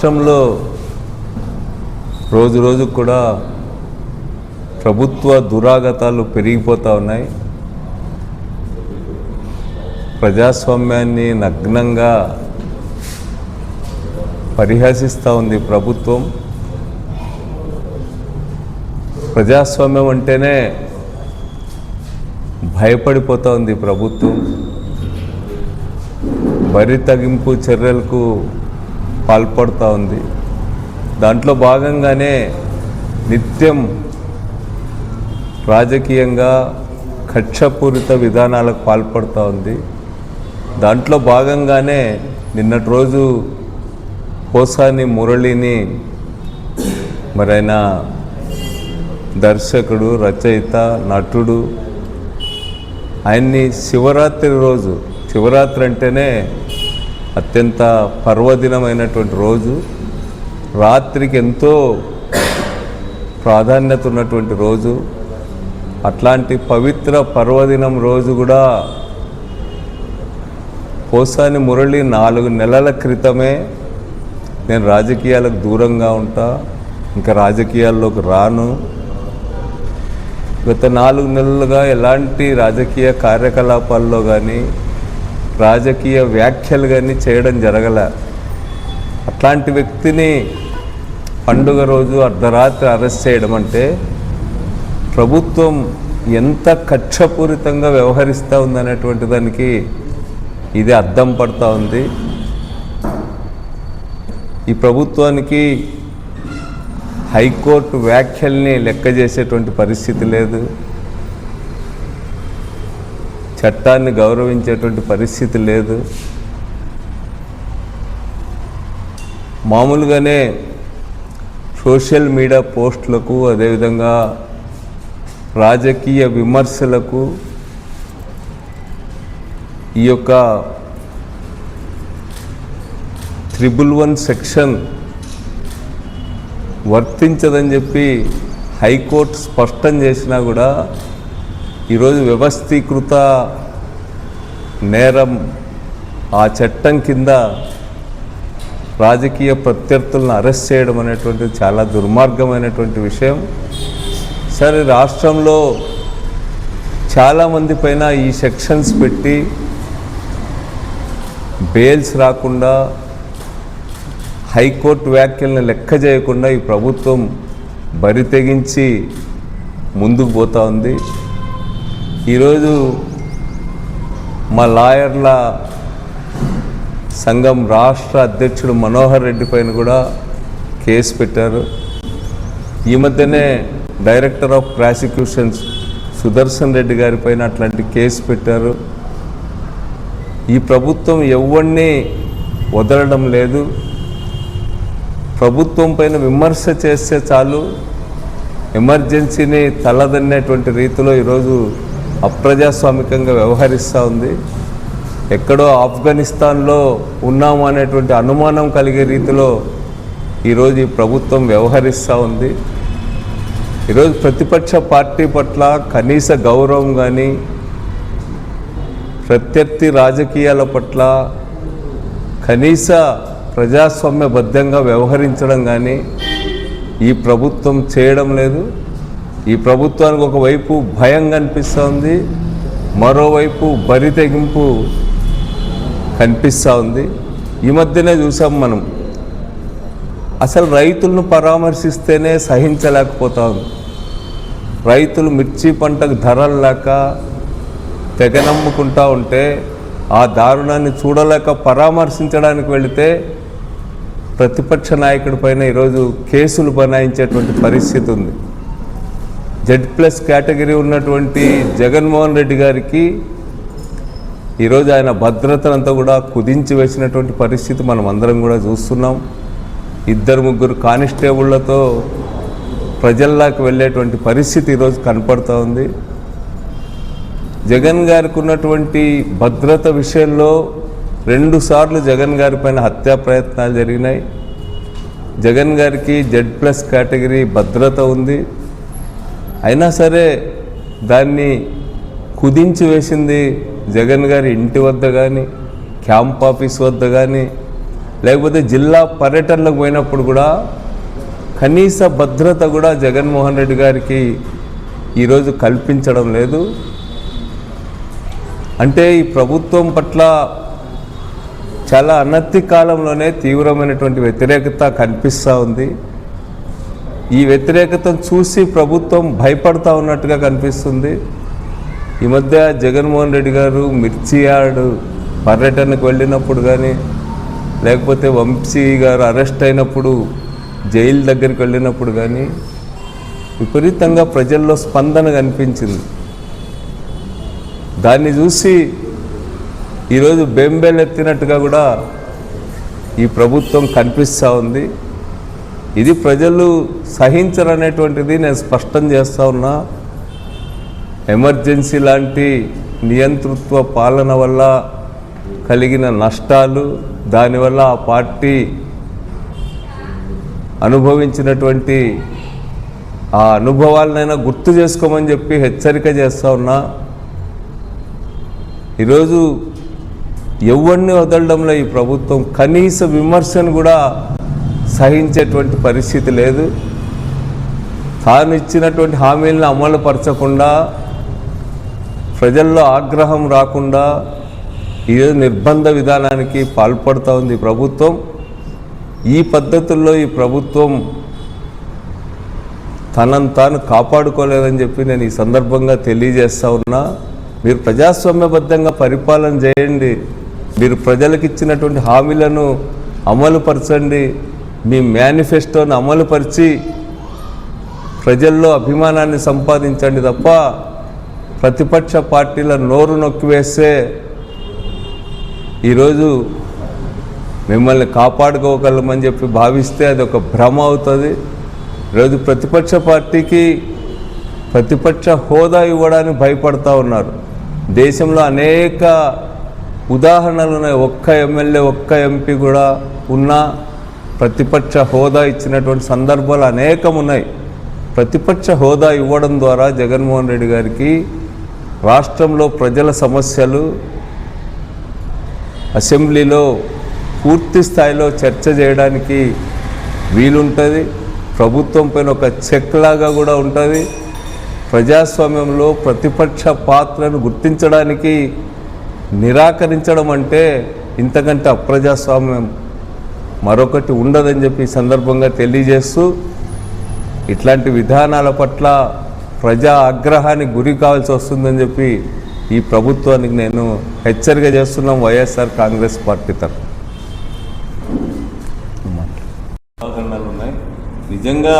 రాష్ట్రంలో రోజు రోజు కూడా ప్రభుత్వ దురాగతాలు పెరిగిపోతూ ఉన్నాయి. ప్రజాస్వామ్యాన్ని నగ్నంగా పరిహసిస్తూ ఉంది ప్రభుత్వం. ప్రజాస్వామ్యం అంటేనే భయపడిపోతూ ఉంది ప్రభుత్వం. బరి తగింపు చర్యలకు పాల్పడుతూ ఉంది. దాంట్లో భాగంగానే నిత్యం రాజకీయంగా కక్షపూరిత విధానాలకు పాల్పడుతూ ఉంది. దాంట్లో భాగంగానే నిన్నటి రోజు పోసాని మురళిని మరైన దర్శకుడు రచయిత నటుడు ఆయన్ని శివరాత్రి రోజు శివరాత్రి అంటేనే అత్యంత పర్వదినమైనటువంటి రోజు. రాత్రికి ఎంతో ప్రాధాన్యత ఉన్నటువంటి రోజు. అట్లాంటి పవిత్ర పర్వదినం రోజు కూడా పోసాని మురళి నాలుగు నెలల క్రితమే నేను రాజకీయాలకు దూరంగా ఉంటా ఇంకా రాజకీయాల్లోకి రాను. గత నాలుగు నెలలుగా ఎలాంటి రాజకీయ కార్యకలాపాల్లో కానీ రాజకీయ వ్యాఖ్యలు కానీ చేయడం జరగల. అట్లాంటి వ్యక్తిని పండుగ రోజు అర్ధరాత్రి అరెస్ట్ చేయడం అంటే ప్రభుత్వం ఎంత కక్షపూరితంగా వ్యవహరిస్తూ ఉందనేటువంటి దానికి ఇది అర్థం పడుతూ ఉంది. ఈ ప్రభుత్వానికి హైకోర్టు వ్యాఖ్యల్ని లెక్క చేసేటువంటి పరిస్థితి లేదు. చట్టాన్ని గౌరవించేటువంటి పరిస్థితి లేదు. మామూలుగానే సోషల్ మీడియా పోస్టులకు అదేవిధంగా రాజకీయ విమర్శలకు ఈ యొక్క ట్రిపుల్ వన్ సెక్షన్ వర్తించదని చెప్పి హైకోర్టు స్పష్టం చేసినా కూడా ఈరోజు వ్యవస్థీకృత నేరం ఆ చట్టం కింద రాజకీయ ప్రత్యర్థులను అరెస్ట్ చేయడం అనేటువంటిది చాలా దుర్మార్గమైనటువంటి విషయం. సరే రాష్ట్రంలో చాలామంది పైన ఈ సెక్షన్స్ పెట్టి బెయిల్స్ రాకుండా హైకోర్టు వ్యాఖ్యలను లెక్క చేయకుండా ఈ ప్రభుత్వం బరి తెగించి ముందుకు పోతూ ఉంది. ఈరోజు మా లాయర్ల సంఘం రాష్ట్ర అధ్యక్షుడు మనోహర్ రెడ్డి పైన కూడా కేసు పెట్టారు. ఈ మధ్యనే director of prosecutions Sudarshan Reddy గారి పైన అట్లాంటి కేసు పెట్టారు. ఈ ప్రభుత్వం ఎవరిని వదలడం లేదు. ప్రభుత్వం పైన విమర్శ చేస్తే చాలు. ఎమర్జెన్సీని తలదన్నేటువంటి రీతిలో ఈరోజు అప్రజాస్వామికంగా వ్యవహరిస్తూ ఉంది. ఎక్కడో ఆఫ్ఘనిస్తాన్లో ఉన్నాము అనేటువంటి అనుమానం కలిగే రీతిలో ఈరోజు ఈ ప్రభుత్వం వ్యవహరిస్తూ ఉంది. ఈరోజు ప్రతిపక్ష పార్టీ పట్ల కనీస గౌరవం కానీ ప్రత్యర్థి రాజకీయాల పట్ల కనీస ప్రజాస్వామ్యబద్ధంగా వ్యవహరించడం కానీ ఈ ప్రభుత్వం చేయడం లేదు. ఈ ప్రభుత్వానికి ఒకవైపు భయం కనిపిస్తోంది మరోవైపు బరి తెగింపు కనిపిస్తూ ఉంది ఈ మధ్యనే చూసాం మనం. అసలు రైతులను పరామర్శిస్తేనే సహించలేకపోతా ఉంది రైతులు మిర్చి పంటకు ధరలు లేక తెగనమ్ముకుంటా ఉంటే ఆ దారుణాన్ని చూడలేక పరామర్శించడానికి వెళితే ప్రతిపక్ష నాయకుడి పైన ఈరోజు కేసులు బనాయించేటువంటి పరిస్థితి ఉంది. జెడ్ ప్లస్ కేటగిరీ ఉన్నటువంటి జగన్మోహన్ రెడ్డి గారికి ఈరోజు ఆయన భద్రతనంతా కూడా కుదించి వేసినటువంటి పరిస్థితి మనం అందరం కూడా చూస్తున్నాం. ఇద్దరు ముగ్గురు కానిస్టేబుళ్ళతో ప్రజల్లోకి వెళ్ళేటువంటి పరిస్థితి ఈరోజు కనపడుతూ ఉంది. జగన్ గారికి ఉన్నటువంటి భద్రత విషయంలో రెండుసార్లు జగన్ గారి పైన హత్యా ప్రయత్నాలు జరిగినాయి. జగన్ గారికి జెడ్ ప్లస్ కేటగిరీ భద్రత ఉంది. అయినా సరే దాన్ని కుదించి వేసింది జగన్ గారి ఇంటి వద్ద కానీ క్యాంప్ ఆఫీస్ వద్ద కానీ లేకపోతే జిల్లా పర్యటనలకు పోయినప్పుడు కూడా కనీస భద్రత కూడా జగన్మోహన్ రెడ్డి గారికి ఈరోజు కల్పించడం లేదు. అంటే ఈ ప్రభుత్వం పట్ల చాలా అనతి కాలంలోనే తీవ్రమైనటువంటి వ్యతిరేకత కనిపిస్తూ ఉంది. ఈ వ్యతిరేకతను చూసి ప్రభుత్వం భయపడతా ఉన్నట్టుగా కనిపిస్తుంది. ఈ మధ్య జగన్మోహన్ రెడ్డి గారు మిర్చి పర్యటనకు వెళ్ళినప్పుడు కానీ లేకపోతే వంశీ గారు అరెస్ట్ అయినప్పుడు జైలు దగ్గరికి వెళ్ళినప్పుడు కానీ విపరీతంగా ప్రజల్లో స్పందన కనిపించింది. దాన్ని చూసి ఈరోజు బెంబేలెత్తినట్టుగా కూడా ఈ ప్రభుత్వం కనిపిస్తూ ఉంది. ఇది ప్రజలు సహించరనేటువంటిది నేను స్పష్టం చేస్తా ఉన్నా. ఎమర్జెన్సీ లాంటి నియంతృత్వ పాలన వల్ల కలిగిన నష్టాలు దానివల్ల ఆ పార్టీ అనుభవించినటువంటి ఆ అనుభవాలనైనా గుర్తు చేసుకోమని చెప్పి హెచ్చరిక చేస్తా ఉన్నా. ఈరోజు ఎవరిని వదలడంలో ఈ ప్రభుత్వం కనీస విమర్శను కూడా సహించేటువంటి పరిస్థితి లేదు. తాను ఇచ్చినటువంటి హామీలను అమలుపరచకుండా ప్రజల్లో ఆగ్రహం రాకుండా ఈరోజు నిర్బంధ విధానానికి పాల్పడుతూ ఉంది ప్రభుత్వం. ఈ పద్ధతుల్లో ఈ ప్రభుత్వం తనను తాను కాపాడుకోలేదని చెప్పి నేను ఈ సందర్భంగా తెలియజేస్తా ఉన్నా. మీరు ప్రజాస్వామ్యబద్ధంగా పరిపాలన చేయండి. మీరు ప్రజలకు ఇచ్చినటువంటి హామీలను అమలుపరచండి. మీ మేనిఫెస్టోను అమలుపరిచి ప్రజల్లో అభిమానాన్ని సంపాదించండి తప్ప ప్రతిపక్ష పార్టీల నోరు నొక్కివేస్తే ఈరోజు మిమ్మల్ని కాపాడుకోగలమని చెప్పి భావిస్తే అది ఒక భ్రమ అవుతుంది. ఈరోజు ప్రతిపక్ష పార్టీకి ప్రతిపక్ష హోదా ఇవ్వడానికి భయపడతా ఉన్నారు. దేశంలో అనేక ఉదాహరణలు ఉన్నాయి. ఒక్క ఎమ్మెల్యే ఒక్క ఎంపీ కూడా ఉన్నా ప్రతిపక్ష హోదా ఇచ్చినటువంటి సందర్భాలు అనేకం ఉన్నాయి ప్రతిపక్ష హోదా ఇవ్వడం ద్వారా జగన్మోహన్ రెడ్డి గారికి రాష్ట్రంలో ప్రజల సమస్యలు అసెంబ్లీలో పూర్తి స్థాయిలో చర్చ చేయడానికి వీలుంటుంది. ప్రభుత్వం పైన ఒక చెక్ లాగా కూడా ఉంటుంది. ప్రజాస్వామ్యంలో ప్రతిపక్ష పాత్రను గుర్తించడానికి నిరాకరించడం అంటే ఇంతకంటే అప్రజాస్వామ్యం. మరొకటి ఉండదని చెప్పి ఈ సందర్భంగా తెలియజేస్తూ ఇట్లాంటి విధానాల పట్ల ప్రజా ఆగ్రహానికి గురి కావాల్సి వస్తుందని చెప్పి ఈ ప్రభుత్వానికి నేను హెచ్చరిక చేస్తున్నాం వైఎస్ఆర్ కాంగ్రెస్ పార్టీ తరఫున ఉన్నాయి నిజంగా